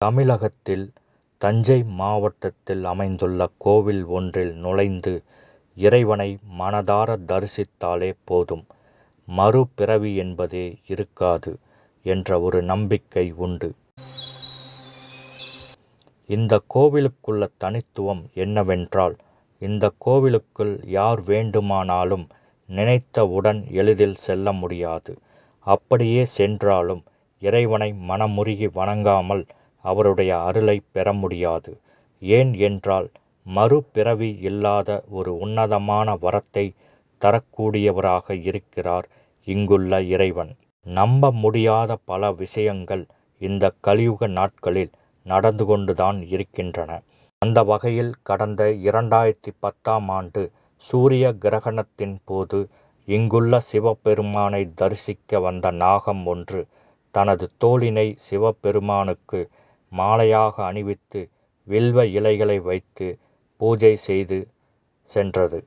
தமிழகத்தில் தஞ்சை மாவட்டத்தில் அமைந்துள்ள கோவில் ஒன்றில் நுழைந்து இறைவனை மனதார தரிசித்தாலே போதும் மறுபிறவி என்பதே இருக்காது என்ற ஒரு நம்பிக்கை உண்டு. இந்த கோவிலுக்குள்ள தனித்துவம் என்னவென்றால் இந்த கோவிலுக்குள் யார் வேண்டுமானாலும் நினைத்தவுடன் எளிதில் செல்ல முடியாது. அப்படியே சென்றாலும் இறைவனை மனமுருகி வணங்காமல் அவருடைய அருளை பெற முடியாது. ஏன் என்றால் மறுபிறவி இல்லாத ஒரு உன்னதமான வரத்தை தரக்கூடியவராக இருக்கிறார் இங்குள்ள இறைவன். நம்ப முடியாத பல விஷயங்கள் இந்த கலியுக நாட்களில் நடந்து கொண்டுதான் இருக்கின்றன. அந்த வகையில் கடந்த இரண்டாயிரத்தி பத்தாம் ஆண்டு சூரிய கிரகணத்தின் போது இங்குள்ள சிவபெருமானை தரிசிக்க வந்த நாகம் ஒன்று தனது தோளினை சிவபெருமானுக்கு மாலையாக அணிவித்து வில்வ இலைகளை வைத்து பூஜை செய்து சென்றது.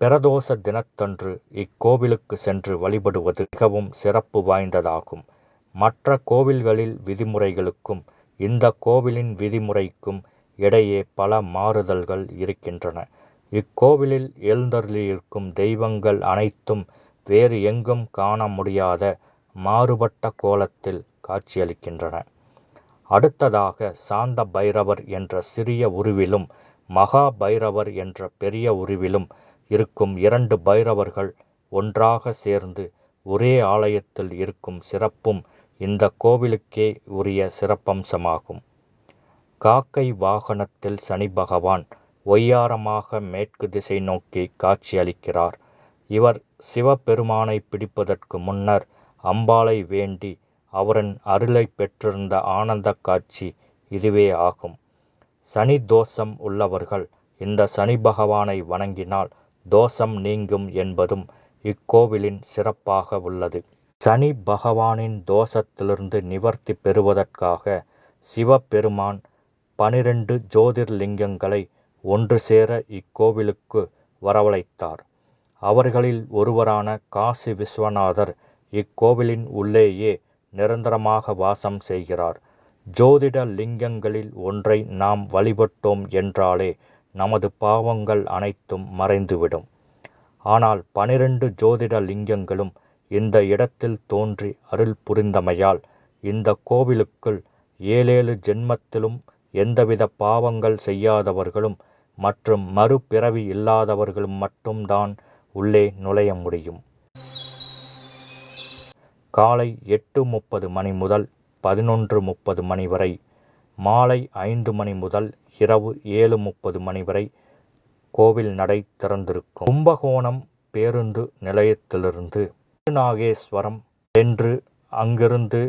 பிரதோஷ தினத்தன்று இக்கோவிலுக்கு சென்று வழிபடுவது மிகவும் சிறப்பு வாய்ந்ததாகும். மற்ற கோவில்களில் விதிமுறைகளுக்கும் இந்த கோவிலின் விதிமுறைக்கும் இடையே பல மாறுதல்கள் இருக்கின்றன. இக்கோவிலில் எழுந்தருளியிருக்கும் தெய்வங்கள் அனைத்தும் வேறு எங்கும் காண முடியாத மாறுபட்ட கோலத்தில் காட்சியளிக்கின்றன. அடுத்ததாக சாந்த பைரவர் என்ற சிறிய உருவிலும் மகா பைரவர் என்ற பெரிய உருவிலும் இருக்கும் இரண்டு பைரவர்கள் ஒன்றாக சேர்ந்து ஒரே ஆலயத்தில் இருக்கும் சிறப்பும் இந்த கோவிலுக்கே உரிய சிறப்பம்சமாகும். காக்கை வாகனத்தில் சனிபகவான் ஒய்யாரமாக மேற்கு திசை நோக்கி காட்சியளிக்கிறார். இவர் சிவபெருமானை பிடிப்பதற்கு முன்னர் அம்பாளை வேண்டி அவரின் அருளை பெற்றிருந்த ஆனந்த காட்சி இதுவே ஆகும். சனி தோஷம் உள்ளவர்கள் இந்த சனி பகவானை வணங்கினால் தோஷம் நீங்கும் என்பதும் இக்கோவிலின் சிறப்பாக உள்ளது. சனி பகவானின் தோஷத்திலிருந்து நிவர்த்தி பெறுவதற்காக சிவபெருமான் பனிரெண்டு ஜோதிர்லிங்கங்களை ஒன்று சேர இக்கோவிலுக்கு வரவழைத்தார். அவர்களில் ஒருவரான காசி விஸ்வநாதர் இக்கோவிலின் உள்ளேயே நிரந்தரமாக வாசம் செய்கிறார். ஜோதிட லிங்கங்களில் ஒன்றை நாம் வழிபட்டோம் என்றாலே நமது பாவங்கள் அனைத்தும் மறைந்துவிடும். ஆனால் பனிரெண்டு ஜோதிட லிங்கங்களும் இந்த இடத்தில் தோன்றி அருள் புரிந்தமையால் இந்த கோவிலுக்குள் ஏழேழு ஜென்மத்திலும் எந்தவித பாவங்கள் செய்யாதவர்களும் மற்றும் மறுபிறவி இல்லாதவர்களும் மட்டும்தான் உள்ளே நுழைய முடியும். காலை எட்டு முப்பது மணி முதல் பதினொன்று முப்பது மணி வரை மாலை ஐந்து மணி முதல் இரவு ஏழு முப்பது மணி வரை கோவில் நடை திறந்திருக்கும். கும்பகோணம் பேருந்து நிலையத்திலிருந்து திருநாகேஸ்வரம் சென்று அங்கிருந்து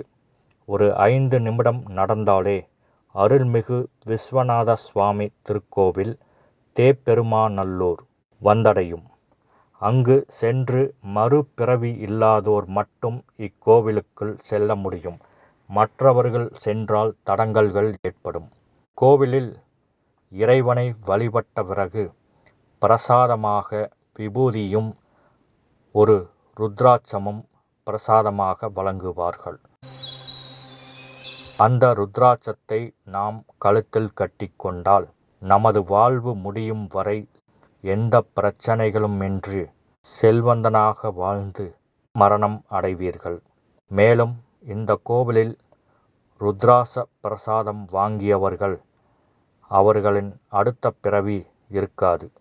ஒரு ஐந்து நிமிடம் நடந்தாலே அருள்மிகு விஸ்வநாத சுவாமி திருக்கோவில் தேப்பெருமாநல்லூர் வந்தடையும். அங்கு சென்று மறுபிறவி இல்லாதோர் மட்டும் இக்கோவிலுக்குள் செல்ல முடியும். மற்றவர்கள் சென்றால் தடங்கல்கள் ஏற்படும். கோவிலில் இறைவனை வழிபட்ட பிறகு பிரசாதமாக விபூதியும் ஒரு ருத்ராட்சமும் பிரசாதமாக வழங்குவார்கள். அந்த ருத்ராட்சத்தை நாம் கழுத்தில் கட்டிக்கொண்டால் நமது வாழ்வு முடியும் வரை எந்த பிரச்னைகளுமின்றி செல்வந்தனாக வாழ்ந்து மரணம் அடைவீர்கள். மேலும் இந்த கோவிலில் ருத்ராட்ச பிரசாதம் வாங்கியவர்கள் அவர்களின் அடுத்த பிறவி இருக்காது.